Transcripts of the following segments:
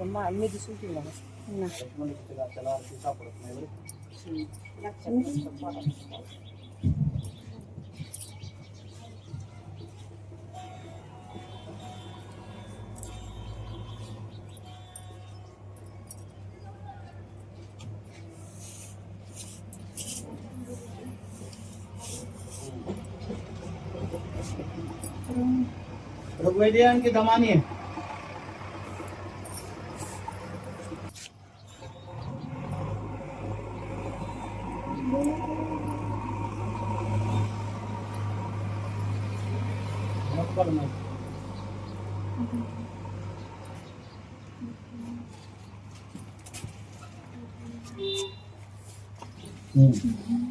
अम्मा आम्ही दिसून ठेवला ऋग्वेदियन की दमानी है 嗯。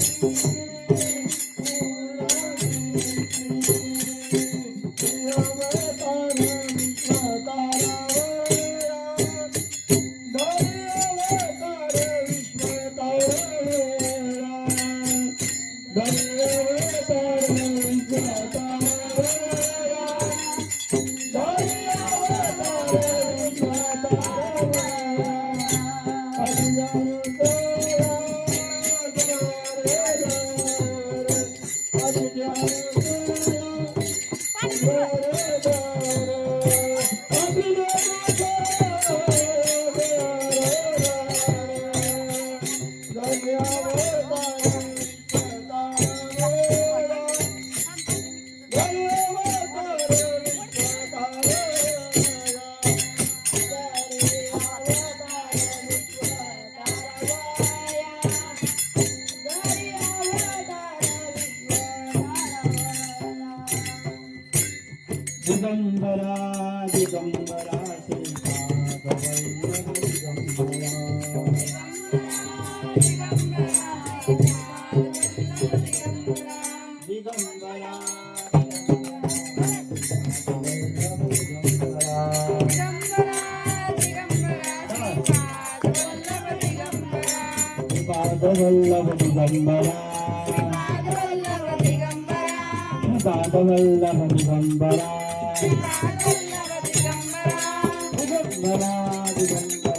pum, pum. meu amor. Padavallabha Digambara Digambara Digambara Digambara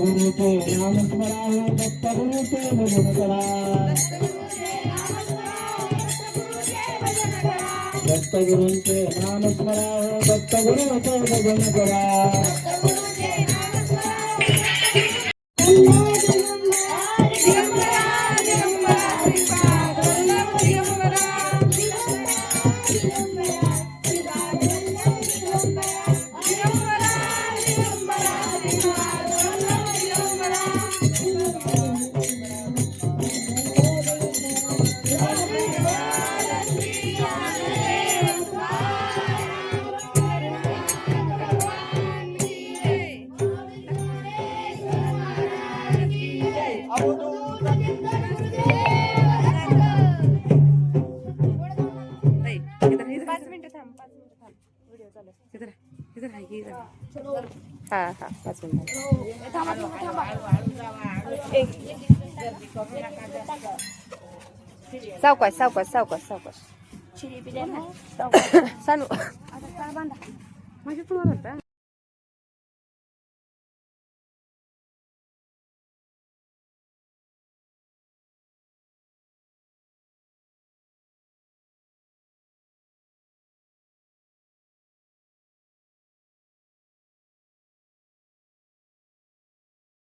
గురుతే నామస్మరా దత్త గురుతే భజనకరా దత్త గురుతే నామస్మరా దత్త గురుతే భజనకరా हा हा पाच मिनिटं सावकाश सावकाश सावकाश सावकाश. सानू. माझ्या फोनवर होता